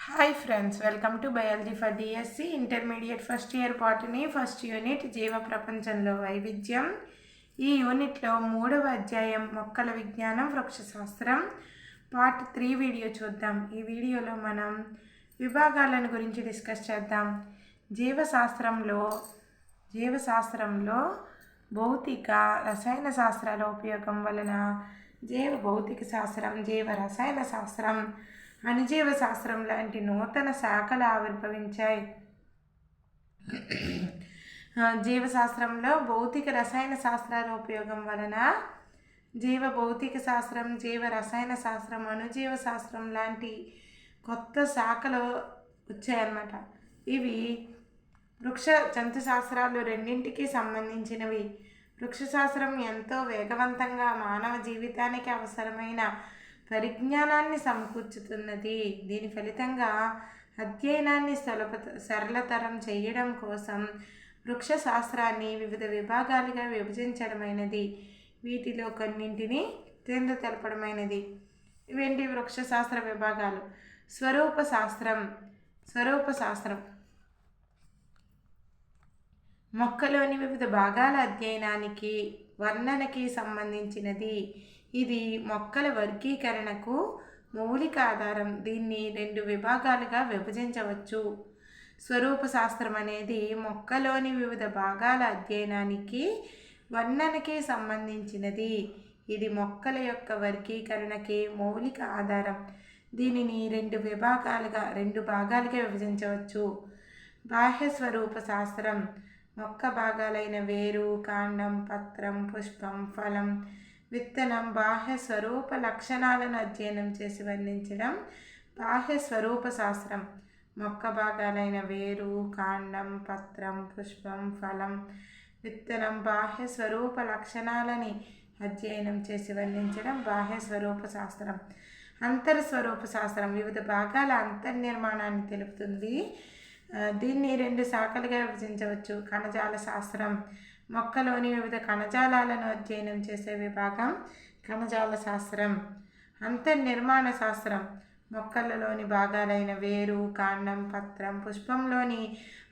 Hi friends welcome to biology for DSC intermediate first year botany first unit జీవ ప్రపంచంలో వైవిధ్యం ఈ యూనిట్లో మూడవ అధ్యాయం మొక్కల విజ్ఞానం వృక్షశాస్త్రం పార్ట్ త్రీ వీడియో చూద్దాం. ఈ వీడియోలో మనం విభాగాలను గురించి డిస్కస్ చేద్దాం. జీవశాస్త్రంలో జీవశాస్త్రంలో భౌతిక రసాయన శాస్త్రాల ఉపయోగం వలన జీవ భౌతిక శాస్త్రం జీవ రసాయన శాస్త్రం అణుజీవ శాస్త్రం లాంటి నూతన శాఖలు ఆవిర్భవించాయి. జీవశాస్త్రంలో భౌతిక రసాయన శాస్త్రాల ఉపయోగం వలన జీవ భౌతిక శాస్త్రం జీవ రసాయన శాస్త్రం అణుజీవ శాస్త్రం లాంటి కొత్త శాఖలు వచ్చాయన్నమాట. ఇవి వృక్ష జంతు శాస్త్రాలు రెండింటికి సంబంధించినవి. వృక్షశాస్త్రం ఎంతో వేగవంతంగా మానవ జీవితానికి అవసరమైన పరిజ్ఞానాన్ని సమకూర్చుతున్నది. దీని ఫలితంగా అధ్యయనాన్ని సులభ సరళతరం చేయడం కోసం వృక్ష శాస్త్రాన్ని వివిధ విభాగాలుగా విభజించడమైనది. వీటిలో కొన్నింటిని క్రింద తెలపడమైనది. ఇవేంటి? వృక్షశాస్త్ర విభాగాలు. స్వరూప శాస్త్రం స్వరూప శాస్త్రం మొక్కలోని వివిధ భాగాల అధ్యయనానికి వర్ణనకి సంబంధించినది. ఇది మొక్కల వర్గీకరణకు మౌలిక ఆధారం. దీన్ని రెండు విభాగాలుగా విభజించవచ్చు. స్వరూప శాస్త్రం అనేది మొక్కలోని వివిధ భాగాల అధ్యయనానికి వర్ణనకి సంబంధించినది. ఇది మొక్కల యొక్క వర్గీకరణకి మౌలిక ఆధారం. దీనిని రెండు విభాగాలుగా రెండు భాగాలుగా విభజించవచ్చు. బాహ్య స్వరూప శాస్త్రం. మొక్క భాగాలైన వేరు కాండం పత్రం పుష్పం ఫలం విత్తనం బాహ్య స్వరూప లక్షణాలను అధ్యయనం చేసి వర్ణించడం బాహ్య స్వరూప శాస్త్రం. మొక్క భాగాలైన వేరు కాండం పత్రం పుష్పం ఫలం. విత్తనం బాహ్య స్వరూప లక్షణాలని అధ్యయనం చేసి వర్ణించడం బాహ్య స్వరూప శాస్త్రం. అంతర స్వరూప శాస్త్రం వివిధ భాగాల అంతర్నిర్మాణాన్ని తెలుపుతుంది. దీన్ని రెండు శాఖలుగా విభజించవచ్చు. కణజాల శాస్త్రం మొక్కలోని వివిధ కణజాలాలను అధ్యయనం చేసే విభాగం కణజాల శాస్త్రం. అంతర్నిర్మాణ శాస్త్రం. మొక్కలలోని భాగాలైన వేరు కాండం పత్రం పుష్పంలోని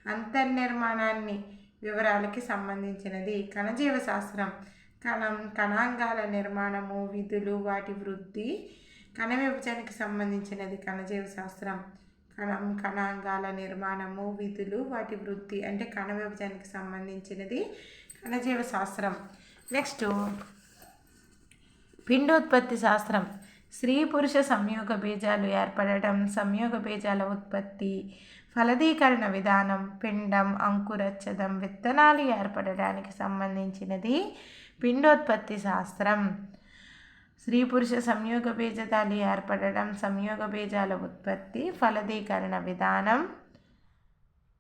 అంతర్నిర్మాణాన్ని వివరాలకి సంబంధించినది. కణజీవ శాస్త్రం. కణం కణాంగాల నిర్మాణము విధులు వాటి వృద్ధి కణ విభజనకి సంబంధించినది కణజీవ శాస్త్రం. కణం కణాంగాల నిర్మాణము విధులు వాటి వృద్ధి అంటే కణ విభజనకి సంబంధించినది కణజీవ శాస్త్రం. నెక్స్ట్ పిండోత్పత్తి శాస్త్రం. స్త్రీ పురుష సంయోగ బీజాలు ఏర్పడటం సంయోగ బీజాల ఉత్పత్తి ఫలదీకరణ విధానం పిండం అంకురచ్చదం విత్తనాలు ఏర్పడడానికి సంబంధించినది పిండోత్పత్తి శాస్త్రం. స్త్రీ పురుష సంయోగ బీజాలు ఏర్పడడం సంయోగ బీజాల ఉత్పత్తి ఫలదీకరణ విధానం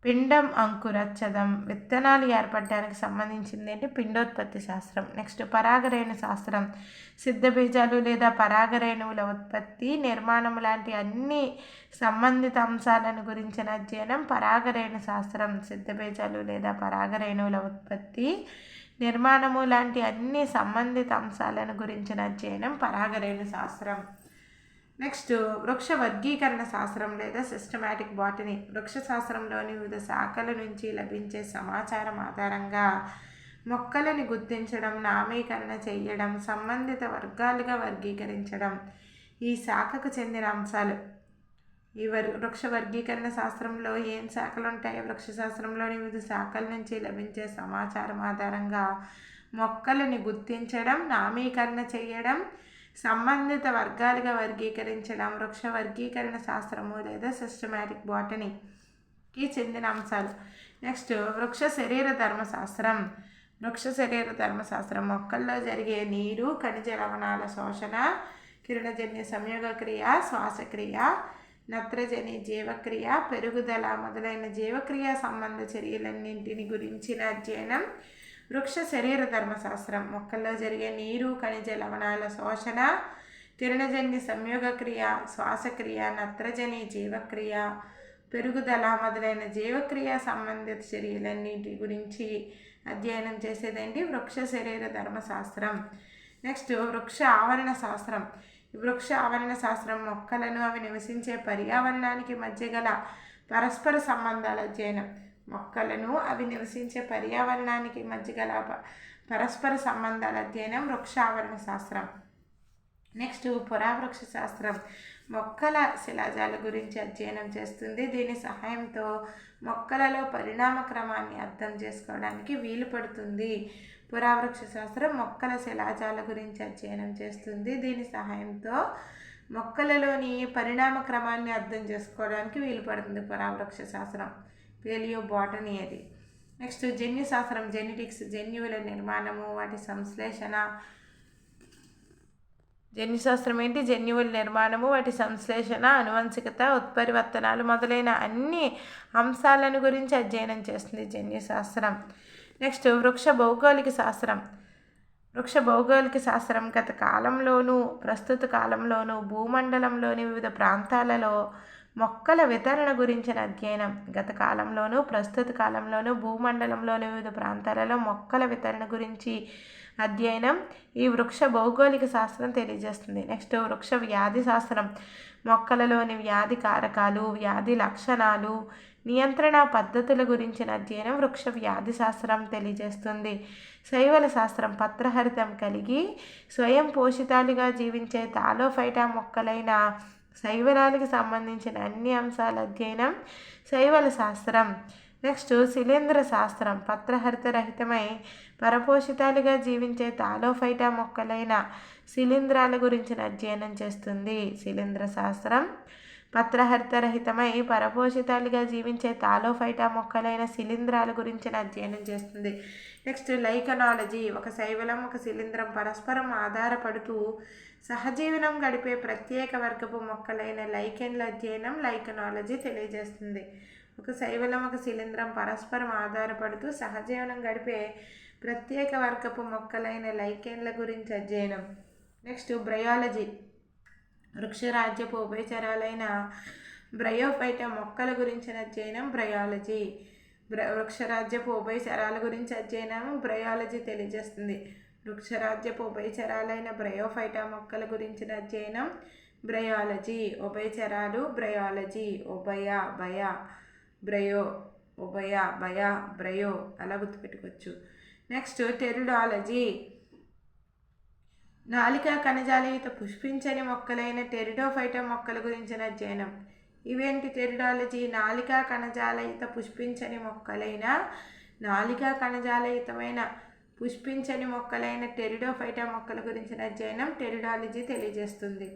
పిండం అంకురచ్చదం విత్తనాలు ఏర్పడడానికి సంబంధించింది ఏంటి పిండోత్పత్తి శాస్త్రం. నెక్స్ట్ పరాగరేణు శాస్త్రం. సిద్ధ బీజాలు లేదా పరాగరేణువుల ఉత్పత్తి నిర్మాణం లాంటి అన్ని సంబంధిత అంశాలను గురించిన అధ్యయనం పరాగరేణు శాస్త్రం. సిద్ధ బీజాలు లేదా పరాగరేణువుల ఉత్పత్తి నిర్మాణము లాంటి అన్ని సంబంధిత అంశాలను గురించిన అధ్యయనం పరాగరేణు శాస్త్రం. నెక్స్ట్ వృక్ష వర్గీకరణ శాస్త్రం లేదా సిస్టమాటిక్ బాటనీ వృక్ష శాస్త్రంలోని వివిధ శాఖల నుంచి లభించే సమాచారం ఆధారంగా మొక్కలని గుర్తించడం నామీకరణ చేయడం సంబంధిత వర్గాలుగా వర్గీకరించడం ఈ శాఖకు చెందిన అంశాలు. ఈ వర్ వృక్ష వర్గీకరణ శాస్త్రంలో ఏం శాఖలు ఉంటాయి వృక్ష శాస్త్రంలోని వివిధ శాఖల నుంచి లభించే సమాచారం ఆధారంగా మొక్కలని గుర్తించడం నామీకరణ చేయడం సంబంధిత వర్గాలుగా వర్గీకరించడం వృక్ష వర్గీకరణ శాస్త్రము లేదా సిస్టమాటిక్ బాటనీకి చెందిన అంశాలు. నెక్స్ట్ వృక్ష శరీర ధర్మశాస్త్రం వృక్ష శరీర ధర్మశాస్త్రం మొక్కల్లో జరిగే నీరు ఖనిజ లవణాల శోషణ కిరణజన్య సంయోగక్రియ శ్వాసక్రియ నత్రజని జీవక్రియ పెరుగుదల మొదలైన జీవక్రియ సంబంధ చర్యలన్నింటిని గురించిన అధ్యయనం వృక్ష శరీర ధర్మశాస్త్రం మొక్కల్లో జరిగే నీరు ఖనిజ లవణాల శోషణ కిరణజన్య సంయోగక్రియ శ్వాసక్రియ నత్రజని జీవక్రియ పెరుగుదల మొదలైన జీవక్రియ సంబంధిత చర్యలన్నిటి గురించి అధ్యయనం చేసేదండి వృక్ష శరీర ధర్మశాస్త్రం నెక్స్ట్ వృక్ష ఆవరణ శాస్త్రం. వృక్ష ఆవరణ శాస్త్రం మొక్కలను అవి నివసించే పర్యావరణానికి మధ్య గల పరస్పర సంబంధాల అధ్యయనం. మొక్కలను అవి నివసించే పర్యావరణానికి మధ్య గల పరస్పర సంబంధాల అధ్యయనం వృక్ష ఆవరణ శాస్త్రం. నెక్స్ట్ పురావృక్ష శాస్త్రం. మొక్కల శిలాజాల గురించి అధ్యయనం చేస్తుంది. దీని సహాయంతో మొక్కలలో పరిణామ క్రమాన్ని అర్థం చేసుకోవడానికి వీలు పడుతుంది. పురావృక్ష శాస్త్రం మొక్కల శిలాజాల గురించి అధ్యయనం చేస్తుంది. దీని సహాయంతో మొక్కలలోని పరిణామ క్రమాన్ని అర్థం చేసుకోవడానికి వీలు పడుతుంది పురావృక్ష శాస్త్రం. పేలియో బాటనీ అది. నెక్స్ట్ జన్యు శాస్త్రం జెనెటిక్స్ జన్యువుల నిర్మాణము వాటి సంశ్లేషణ. జన్యుశాస్త్రం ఏంటి? జన్యువుల నిర్మాణము వాటి సంశ్లేషణ అనువంశికత ఉత్పరివర్తనాలు మొదలైన అన్ని అంశాలను గురించి అధ్యయనం చేస్తుంది జన్యుశాస్త్రం నెక్స్ట్ వృక్ష భౌగోళిక శాస్త్రం. వృక్ష భౌగోళిక శాస్త్రం గత కాలంలోనూ ప్రస్తుత కాలంలోనూ భూమండలంలోని వివిధ ప్రాంతాలలో మొక్కల వితరణ గురించిన అధ్యయనం. గత కాలంలోనూ ప్రస్తుత కాలంలోనూ భూమండలంలోని వివిధ ప్రాంతాలలో మొక్కల వితరణ గురించి అధ్యయనం ఈ వృక్ష భౌగోళిక శాస్త్రం తెలియజేస్తుంది. నెక్స్ట్ వృక్ష వ్యాధి శాస్త్రం. మొక్కలలోని వ్యాధి కారకాలు వ్యాధి లక్షణాలు నియంత్రణ పద్ధతుల గురించిన అధ్యయనం వృక్ష వ్యాధి శాస్త్రం తెలియజేస్తుంది. శైవల శాస్త్రం పత్రహరితం కలిగి స్వయం పోషితాలుగా జీవించే తాలోఫైటా మొక్కలైన శైవరాలకు సంబంధించిన అన్ని అంశాల అధ్యయనం శైవల శాస్త్రం. నెక్స్ట్ శిలేంద్ర శాస్త్రం. పత్రహరిత రహితమై పరపోషితాలుగా జీవించే తాలోఫైటా మొక్కలైన శిలీంధ్రాల గురించిన అధ్యయనం చేస్తుంది శిలీంద్ర శాస్త్రం. పత్రహరితరహితమై పరపోషితాలుగా జీవించే తాలోఫైటా మొక్కలైన శిలీంధ్రాల గురించిన అధ్యయనం చేస్తుంది. Next lichenology. ఒక శైవలం ఒక శిలీంద్రం పరస్పరం ఆధారపడుతూ సహజీవనం గడిపే ప్రత్యేక వర్గపు మొక్కలైన లైకెన్ల అధ్యయనం లైకనాలజీ తెలియజేస్తుంది. ఒక శైవలం ఒక శిలీంద్రం పరస్పరం ఆధారపడుతూ సహజీవనం గడిపే ప్రత్యేక వర్గపు మొక్కలైన లైకెన్ల గురించి అధ్యయనం. Next bryology. వృక్షరాజ్యపు ఉభయచరాలైన బ్రయోఫైట మొక్కల గురించిన అధ్యయనం బ్రయాలజీ. బ్ర వృక్షరాజ్యపు ఉభయచరాల గురించి అధ్యయనం బ్రయాలజీ తెలియజేస్తుంది. వృక్షరాజ్యపు ఉభయచరాలైన బ్రయోఫైటా మొక్కల గురించిన అధ్యయనం బ్రయాలజీ. ఉభయచరాలు బ్రయాలజీ. ఉభయ భయ బ్రయో ఉభయ భయ బ్రయో అలా గుర్తుపెట్టుకోవచ్చు. Next pteridology. నాలిక కణజాలయుత పుష్పించని మొక్కలైన టెరిడోఫైటా మొక్కల గురించిన అధ్యయనం ఇవేంటి టెరిడాలజీ? నాలిక కణజాలయుత పుష్పించని మొక్కలైన నాలిక కణజాలయుతమైన పుష్పించని మొక్కలైన టెరిడోఫైటా మొక్కల గురించిన అధ్యయనం టెరిడాలజీ తెలియజేస్తుంది.